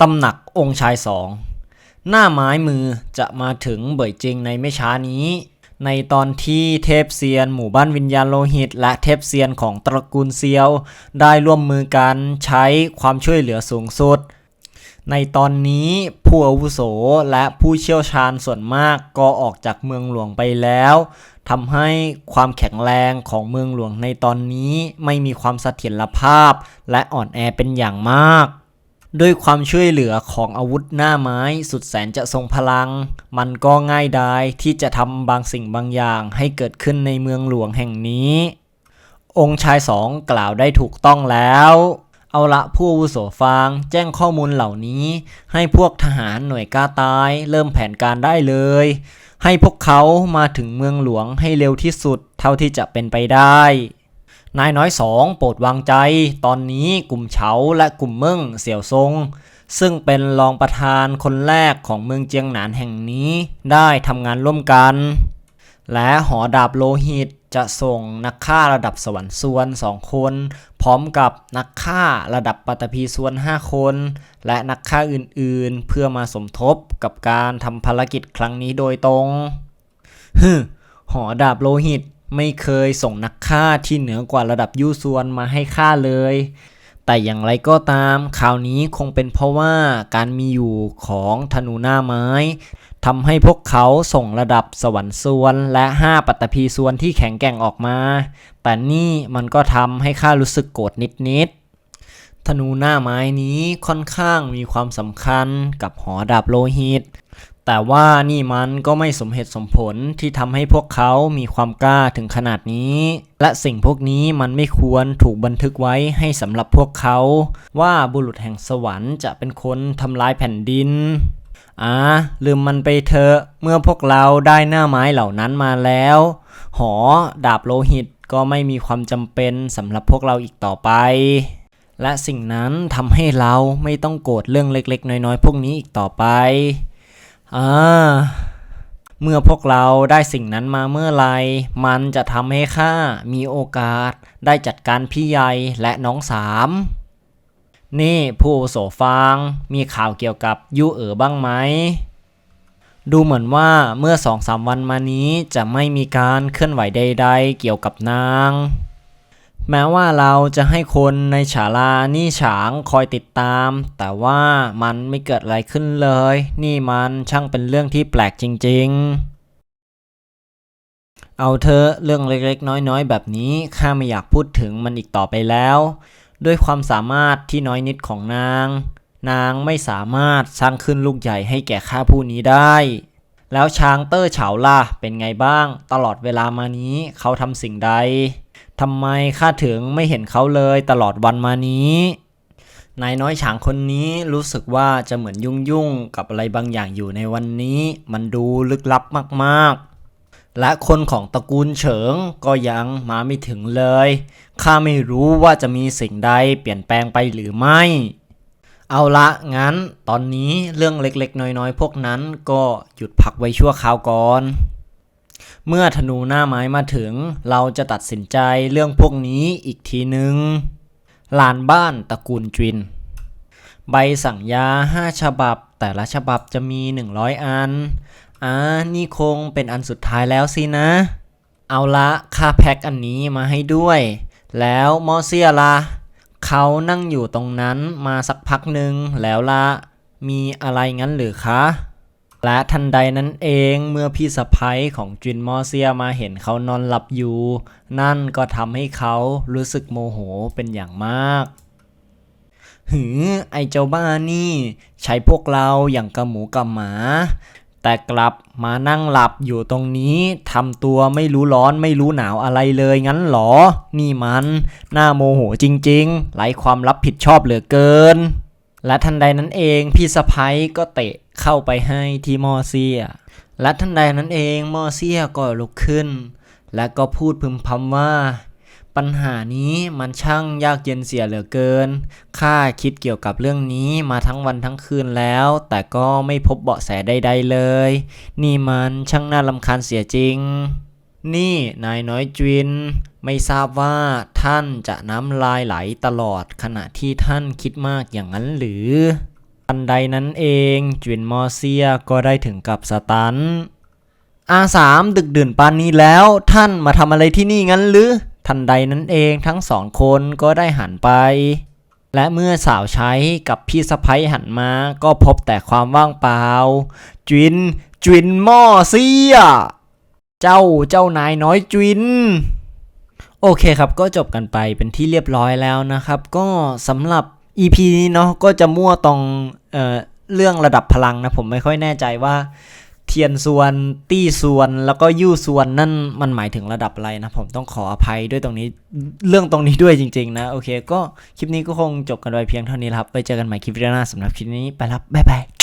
ตำหนักองค์ชายสอง หน้าไม้มือจะมาถึงเบยจริงในไม่ช้านี้ ในตอนที่เทพเซียน หมู่บ้านวิญญาณโลหิต และเทพเซียนของตระกูลเซียว ได้ร่วมมือกันใช้ความช่วยเหลือสูงสุด ในตอนนี้ผู้อาวุโสและผู้เชี่ยวชาญส่วนมากก็ออกจากเมืองหลวงไปแล้วทำให้ความแข็งแรงของเมืองหลวงในตอนนี้ไม่มีความเสถียรภาพ และอ่อนแอเป็นอย่างมาก ด้วยความช่วยเหลือของอาวุธหน้าไม้สุดแสนจะทรงพลัง มันก็ง่ายดายที่จะทำบางสิ่งบางอย่างให้เกิดขึ้นในเมืองหลวงแห่งนี้ องค์ชายสองกล่าวได้ถูกต้องแล้ว เอาละผู้วุโสฟางแจ้งข้อมูลเหล่านี้ ให้พวกทหารหน่วยกล้าตายเริ่มแผนการได้เลย ให้พวกเขามาถึงเมืองหลวงให้เร็วที่สุดเท่าที่จะเป็นไปได้ นายน้อยสองโปรดวางใจ ตอนนี้กลุ่มเฉาและกลุ่มเมึ่งเสี่ยวซงซึ่งเป็นรองประธานคนแรกของเมืองเจียงหนานแห่งนี้ ได้ทำงานร่วมกัน และหอดาบโลหิตจะส่งนักฆ่าระดับสวรรค์ส่วนสองคน พร้อมกับนักฆ่าระดับปัตภีส่วน5คน และนักฆ่าอื่นๆ เพื่อมาสมทบกับการทำภารกิจครั้งนี้โดยตรงฮึหอดาบโลหิต ไม่เคยส่งนักฆ่าที่เหนือกว่าระดับยูซวนมาให้ฆ่าเลย แต่อย่างไรก็ตามคราวนี้คงเป็นเพราะว่าการมีอยู่ของธนูหน้าไม้ทำให้พวกเขาส่งระดับสวรรค์ส่วนและ 5 ปัตตภีส่วนที่แข็งแกร่งออกมา แต่นี่มันก็ทำให้ข้ารู้สึกโกรธนิดๆ ธนูหน้าไม้นี้ค่อนข้างมีความสำคัญกับหอดาบโลหิต แต่ว่านี่มันก็ไม่สมเหตุสมผลที่ทำให้พวกเขามีความกล้าถึงขนาดนี้ และสิ่งพวกนี้มันไม่ควรถูกบันทึกไว้ให้สำหรับพวกเขา ว่าบุรุษแห่งสวรรค์จะเป็นคนทำลายแผ่นดินอ่าลืมมันไปเถอะเมื่อพวกเราได้หน้าไม้เหล่านั้นมาแล้ว หอดาบโลหิตก็ไม่มีความจำเป็นสำหรับพวกเราอีกต่อไป และสิ่งนั้นทำให้เราไม่ต้องโกรธเรื่องเล็กๆ น้อยๆ พวกนี้อีกต่อไป อ่าเมื่อพวกเราได้สิ่งนั้นมาเมื่อไร มันจะทำให้ข้ามีโอกาสได้จัดการพี่ใหญ่และน้องสาม นี่ผู้โสฟางมีข่าวเกี่ยวกับยูเอ๋อบ้างไหม ดูเหมือนว่าเมื่อสองสามวันมานี้จะไม่มีการเคลื่อนไหวใดๆเกี่ยวกับนาง แม้ว่าเราจะให้คนในฉาลานี่ฉางคอยติดตาม แต่ว่ามันไม่เกิดอะไรขึ้นเลย นี่มันช่างเป็นเรื่องที่แปลกจริง ๆ เอาเธอะเรื่องเล็กๆ น้อยๆ แบบนี้ข้าไม่อยากพูดถึงมันอีกต่อไปแล้ว ด้วยความสามารถที่น้อยนิดของนาง นางไม่สามารถสร้างขึ้นลูกใหญ่ให้แก่ข้าผู้นี้ได้แล้วช้างเตอร์เฉาล่ะเป็นไงบ้าง ตลอดเวลามานี้เขาทำสิ่งใด ทำไมข้าถึงไม่เห็นเขาเลยตลอดวันมานี้นายน้อยฉางคนนี้รู้สึกว่าจะเหมือนยุ่งยุ่งๆกับอะไรบางอย่างอยู่ในวันนี้ มันดูลึกลับมากๆ และคนของตระกูลเฉิงก็ยังมาไม่ถึงเลยข้าไม่รู้ว่าจะมีสิ่งใดเปลี่ยนแปลงไปหรือไม่ เอาละงั้น ตอนนี้เรื่องเล็กๆ น้อยๆ พวกนั้นก็หยุดพักไว้ชั่วคราวก่อน เมื่อธนูหน้าไม้มาถึง เราจะตัดสินใจเรื่องพวกนี้อีกทีหนึ่งลานบ้านตระกูลจิน ใบสั่งยา 5 ฉบับ แต่ละฉบับจะมี 100 อัน อ่า นี่คงเป็นอันสุดท้ายแล้วสินะ เอาละค่าแพ็คอันนี้มาให้ด้วย แล้วมอเซียละเขานั่งอยู่ตรงนั้นมาสักพักหนึ่งแล้วละมีอะไรงั้นหรือคะ และทันใดนั้นเองเมื่อพี่สะพ้ยของจินมอเซียมาเห็นเขานอนหลับอยู่ นั่นก็ทำให้เขารู้สึกโมโหเป็นอย่างมากหือไอเจ้าบ้านี่ ใช้พวกเราอย่างกระหมูกับหมา แต่กลับมานั่งหลับอยู่ตรงนี้ทำตัวไม่รู้ร้อนไม่รู้หนาวอะไรเลยงั้นหรอ นี่มัน หน่าโมโหจริงๆไร้ความรับผิดชอบเหลือเกิน และทันใดนั้นเองพี่สะพ้ยก็เตะเข้าไปให้ที่มอเซีย และทันใดนั้นเองมอเซียก็ลุกขึ้น และก็พูดพึมพำว่า ปัญหานี้มันช่างยากเย็นเสียเหลือเกิน ข้าคิดเกี่ยวกับเรื่องนี้มาทั้งวันทั้งคืนแล้ว แต่ก็ไม่พบเบาะแสใดๆเลย นี่มันช่างน่ารำคาญเสียจริง นี่นายน้อยจิน ไม่ทราบว่าท่านจะน้ำลายไหลตลอดขณะที่ท่านคิดมากอย่างนั้นหรือทันใดนั้นเองจินมอเซียก็ได้ถึงกับสตันอาสามดึกดื่นปานนี้แล้วท่านมาทำอะไรที่นี่งั้นหรือทันใดนั้นเองทั้งสองคนก็ได้หันไป และเมื่อสาวใช้กับพี่สะพ้ยหันมาก็พบแต่ความว่างเปล่าจวินจวินมอเซีย เจ้าเจ้านายน้อยจวิน โอเคครับก็จบกันไปเป็นที่เรียบร้อยแล้วนะครับ ก็สำหรับ EP นี้เนาะก็จะมั่วตรงเอ่อเรื่องระดับพลังนะผมไม่ค่อยแน่ใจว่าเทียนส่วนตี้ส่วนแล้วก็ยู่ส่วนนั่นมันหมายถึงระดับอะไรนะ ผมต้องขออภัยด้วยตรงนี้เรื่องตรงนี้ด้วยจริง ๆ นะ โอเค ก็คลิปนี้ก็คงจบกันไปเพียงเท่านี้ครับไว้เจอกันใหม่คลิปหน้าสำหรับคลิปนี้ไปแล้วบ๊ายบาย